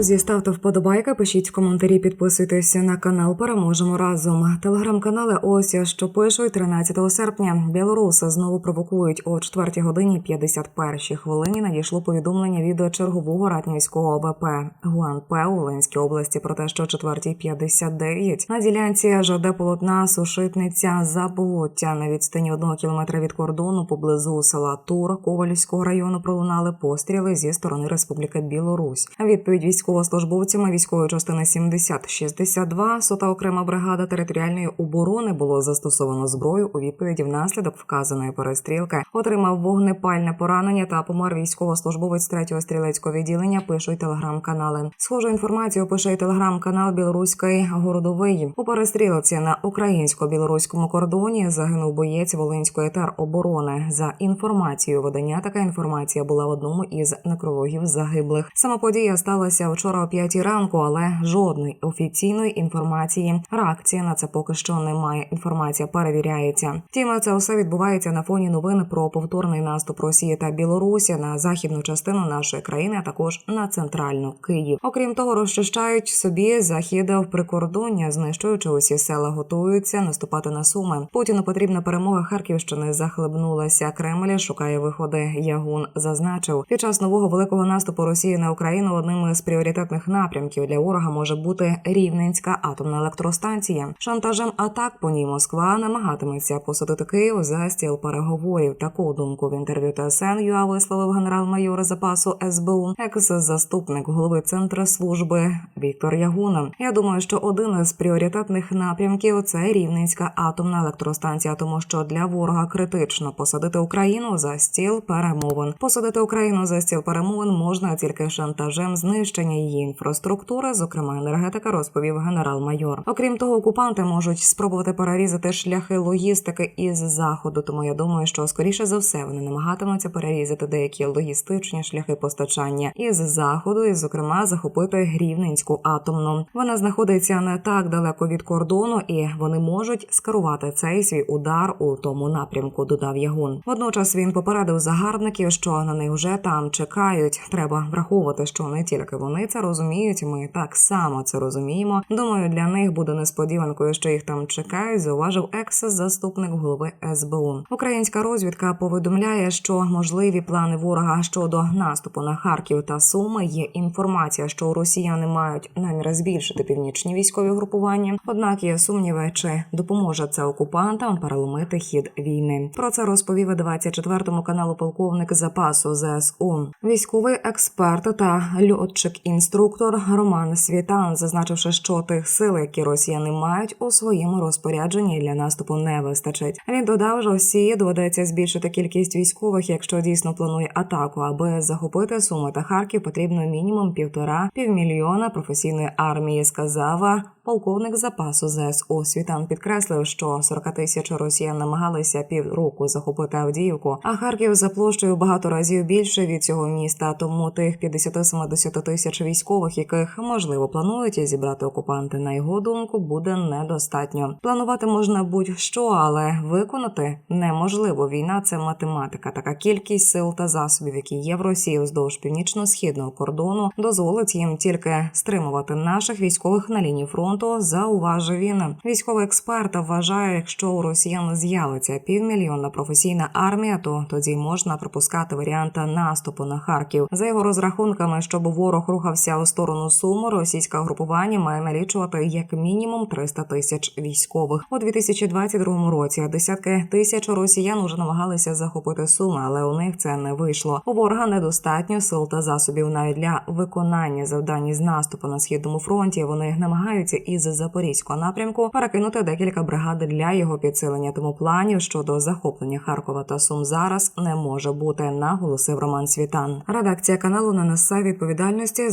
Друзі, ставте вподобайки, пишіть коментарі, підписуйтесь на канал. Переможемо разом. Телеграм-канали ось що пишуть 13 серпня. Білоруси знову провокують о 4 годині 51 хвилині. Надійшло повідомлення від чергового ратнівського ОВП ГУНП у Волинській області про те, що о 4.59 на ділянці ЖД полотна Сушитниця Заболоття на відстані одного кілометра від кордону поблизу села Тур Ковальського району пролунали постріли зі сторони Республіки Білорусь. Відповідь військовослужбовцями військової частини 70-62 сота окрема бригада територіальної оборони було застосовано зброю у відповіді внаслідок вказаної перестрілки. Отримав вогнепальне поранення та помер військовослужбовець 3-го стрілецького відділення. Пишуть телеграм-канали. Схожу інформацію пише й телеграм-канал Білоруський городовий. У перестрілці на українсько-білоруському кордоні загинув боєць Волинської тероборони. За інформацією видання, така інформація була в одному із некрологів загиблих. Сама подія сталася вчора о 5 ранку, але жодної офіційної інформації. Реакції на це поки що немає. Інформація перевіряється. Втім, це все відбувається на фоні новин про повторний наступ Росії та Білорусі на західну частину нашої країни, а також на центральну Київ. Окрім того, розчищають собі захід в прикордоння, знищуючи усі села, готуються наступати на суми. Путіну потрібна перемога Харківщини. Захлебнулася Кремль, шукає виходи. Ягун зазначив під час нового великого наступу Росії на Україну. Одним із пріоритетних напрямків для ворога може бути Рівненська атомна електростанція. Шантажем атак по ній Москва намагатиметься посадити Київ за стіл переговорів. Таку думку в інтерв'ю ТСН ЮА висловив генерал-майор запасу СБУ, екс-заступник голови центру служби Віктор Ягуна. Я думаю, що один із пріоритетних напрямків це Рівненська атомна електростанція, тому що для ворога критично посадити Україну за стіл перемовин. Посадити Україну за стіл перемовин можна тільки шантажем знищення її інфраструктури, зокрема енергетика, розповів генерал-майор. Окрім того, окупанти можуть спробувати перерізати шляхи логістики із заходу. Тому я думаю, що скоріше за все вони намагатимуться перерізати деякі логістичні шляхи постачання із заходу, і зокрема захопити Рівненську атомну. Вона знаходиться не так далеко від кордону, і вони можуть скерувати цей свій удар у тому напрямку. Додав Ягун. Водночас він попередив загарбників, що на них вже там чекають. Треба враховувати, що не тільки вони це розуміють. Ми так само це розуміємо. Думаю, для них буде несподіванкою, що їх там чекають. Зауважив екс-заступник голови СБУ. Українська розвідка повідомляє, що можливі плани ворога щодо наступу на Харків та Суми є інформація, що росіяни мають намір збільшити північні військові групування. Однак є сумніви, чи допоможе це окупантам переломити хід війни. Про це розповів 24-му каналу полковник запасу ЗСУ. Військовий експерт та льотчик-інструктор Роман Світан, зазначивши, що тих сил, які росіяни мають у своєму розпорядженні для наступу, не вистачить. Він додав, що Росії доведеться збільшити кількість військових, якщо дійсно планує атаку, аби захопити Суми та Харків, потрібно мінімум півтора півмільйона професійної армії. Сказав полковник запасу ЗСУ. Світан підкреслив, що 40 тисяч росіян намагалися півроку захопити Авдіївку, а Харків за площею багато разів більше від цього міста. Тому тих 50-70 тисяч військових, яких можливо планують зібрати окупанти, на його думку, буде недостатньо. Планувати можна будь-що, але виконати неможливо. Війна це математика. Така кількість сил та засобів, які є в Росії вздовж північно-східного кордону, дозволить їм тільки стримувати наших військових на лінії фронту. Зауважив він. Військовий експерт вважає, якщо у росіян з'явиться півмільйонна професійна армія, то тоді можна пропускати варіант наступу на Харків. За його розрахунками, щоб ворог рухався у сторону Суму, російське групування має налічувати як мінімум 300 тисяч військових у 2022 році. Десятки тисяч росіян уже намагалися захопити Суми, але у них це не вийшло. У ворога недостатньо сил та засобів навіть для виконання завдань з наступу на східному фронті. Вони намагаються із запорізького напрямку перекинути декілька бригад для його підсилення. Тому планів щодо захоплення Харкова та Сум зараз не може бути. Наголосив Роман Світан. Редакція каналу не несе відповідальності